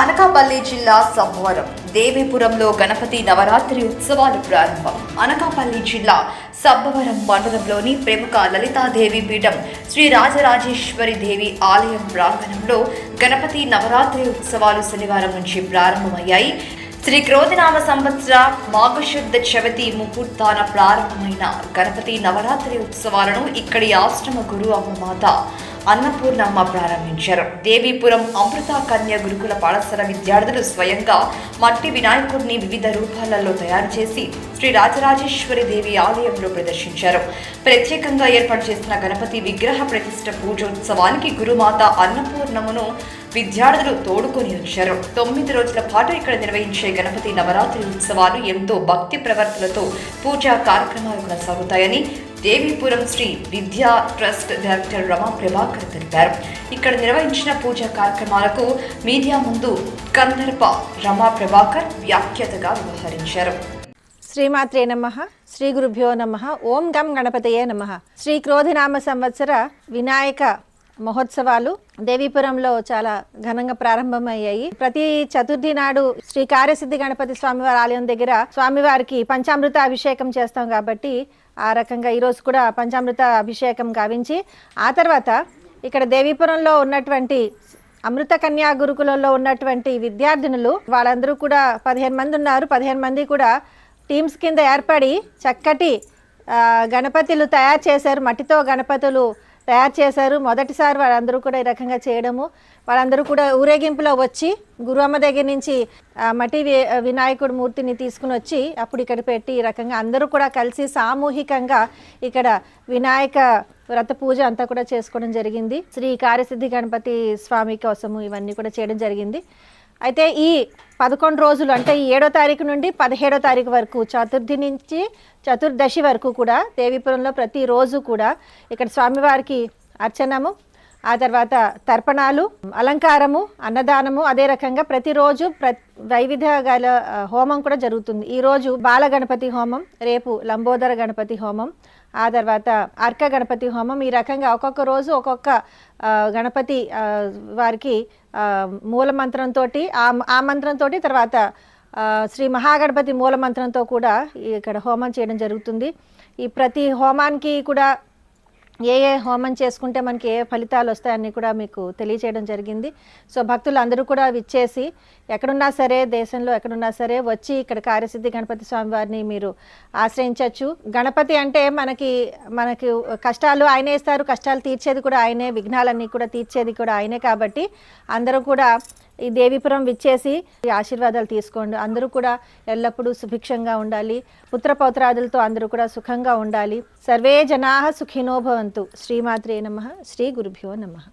అనకాపల్లి జిల్లా సంబవరం దేవీపురంలో గణపతి నవరాత్రి ఉత్సవాలు ప్రారంభం. అనకాపల్లి జిల్లా సబ్బవరం మండలంలోని ప్రముఖ లలితాదేవి పీఠం శ్రీ రాజరాజేశ్వరి దేవి ఆలయం ప్రాంగణంలో గణపతి నవరాత్రి ఉత్సవాలు శనివారం నుంచి ప్రారంభమయ్యాయి. శ్రీ క్రోధనామ సంవత్సర మాఘశుద్ధ చవితి ముహూర్తాన ప్రారంభమైన గణపతి నవరాత్రి ఉత్సవాలను ఇక్కడి ఆశ్రమ గురు అమ్మమాత అన్నపూర్ణమ్మ ప్రారంభించారు. దేవీపురం అమృత కన్య గురుకుల పాఠశాల విద్యార్థులు స్వయంగా మట్టి వినాయకుడిని వివిధ రూపాలలో తయారు చేసి శ్రీ రాజరాజేశ్వరి దేవి ఆలయంలో ప్రదర్శించారు. ప్రత్యేకంగా ఏర్పాటు చేసిన గణపతి విగ్రహ ప్రతిష్ట పూజోత్సవానికి గురుమాత అన్నపూర్ణమును విద్యార్థులు తోడుకొని వచ్చారు తొమ్మిది రోజుల పాటు ఇక్కడ నిర్వహించే గణపతి నవరాత్రి ఉత్సవాలు ఎంతో భక్తి ప్రవర్తనతో పూజా కార్యక్రమాలు కొనసాగుతాయని దేవీపురం శ్రీ విద్యా ట్రస్ట్ డైరెక్టర్ రమా ప్రభాకర్ తెలిపారు. ఇక్కడ నిర్వహించిన పూజా కార్యక్రమాలకు మీడియా ముందు కందర్ప రమా ప్రభాకర్ వ్యాఖ్యతగా వ్యవహరించారు. శ్రీమాత్రే నమ. శ్రీ గురుభ్యో నమ. ఓం గం గణపతయే నమ. శ్రీ క్రోధినామ సంవత్సర వినాయక మహోత్సవాలు దేవీపురంలో చాలా ఘనంగా ప్రారంభమయ్యాయి. ప్రతి చతుర్థి నాడు శ్రీ కార్యసిద్ధి గణపతి స్వామివారి ఆలయం దగ్గర స్వామివారికి పంచామృత అభిషేకం చేస్తాం కాబట్టి ఆ రకంగా ఈరోజు కూడా పంచామృత అభిషేకం గావించి ఆ తర్వాత ఇక్కడ దేవీపురంలో ఉన్నటువంటి అమృత కన్యా గురుకులంలో ఉన్నటువంటి విద్యార్థినులు వాళ్ళందరూ కూడా పదిహేను మంది ఉన్నారు. పదిహేను మంది కూడా టీమ్స్ కింద ఏర్పడి చక్కటి గణపతులు తయారు చేశారు. మట్టితో గణపతులు తయారు చేశారు. మొదటిసారి వాళ్ళందరూ కూడా ఈ రకంగా చేయడము. వాళ్ళందరూ కూడా ఊరేగింపులో వచ్చి గురువమ్మ దగ్గర నుంచి మటి మట్టి మూర్తిని తీసుకుని వచ్చి అప్పుడు ఇక్కడ పెట్టి ఈ రకంగా అందరూ కూడా కలిసి సామూహికంగా ఇక్కడ వినాయక వ్రత పూజ అంతా కూడా చేసుకోవడం జరిగింది. శ్రీ కార్యసిద్ధి గణపతి స్వామి కోసము ఇవన్నీ కూడా చేయడం జరిగింది. అయితే ఈ పదకొండు రోజులు అంటే ఈ ఏడో తారీఖు నుండి పదిహేడో తారీఖు వరకు చతుర్థి నుంచి చతుర్దశి వరకు కూడా దేవీపురంలో ప్రతిరోజు కూడా ఇక్కడ స్వామివారికి అర్చనము ఆ తర్వాత తర్పణాలు అలంకారము అన్నదానము అదే రకంగా ప్రతిరోజు ప్ర వైవిధ గల హోమం కూడా జరుగుతుంది. ఈరోజు బాల గణపతి హోమం రేపు లంబోదర గణపతి హోమం ఆ తర్వాత అర్క గణపతి హోమం. ఈ రకంగా ఒక్కొక్క రోజు ఒక్కొక్క గణపతి వారికి మూల మంత్రంతో ఆ ఆ మంత్రంతో తర్వాత శ్రీ మహాగణపతి మూల మంత్రంతో కూడా ఇక్కడ హోమం చేయడం జరుగుతుంది. ఈ ప్రతి హోమానికి కూడా ఏ ఏ హోమం చేసుకుంటే మనకి ఏ ఫలితాలు వస్తాయని కూడా మీకు తెలియచేయడం జరిగింది. సో భక్తులు అందరూ కూడా విచ్చేసి ఎక్కడున్నా సరే దేశంలో ఎక్కడున్నా సరే వచ్చి ఇక్కడ కార్యసిద్ధి గణపతి స్వామి వారిని మీరు ఆశ్రయించవచ్చు గణపతి అంటే మనకి మనకి కష్టాలు ఆయనే ఇస్తారు కష్టాలు తీర్చేది కూడా ఆయనే విఘ్నాలన్నీ కూడా తీర్చేది కూడా ఆయనే కాబట్టి అందరూ కూడా ఈ దేవీపురం విచ్చేసి ఈ ఆశీర్వాదాలు తీసుకోండి. అందరూ కూడా ఎల్లప్పుడూ సుభిక్షంగా ఉండాలి. పుత్ర పౌత్రాదులతో అందరూ కూడా సుఖంగా ఉండాలి. సర్వే జనా సుఖినో భవంతు. శ్రీమాత్రే నమ. శ్రీ గురుభ్యో నమ.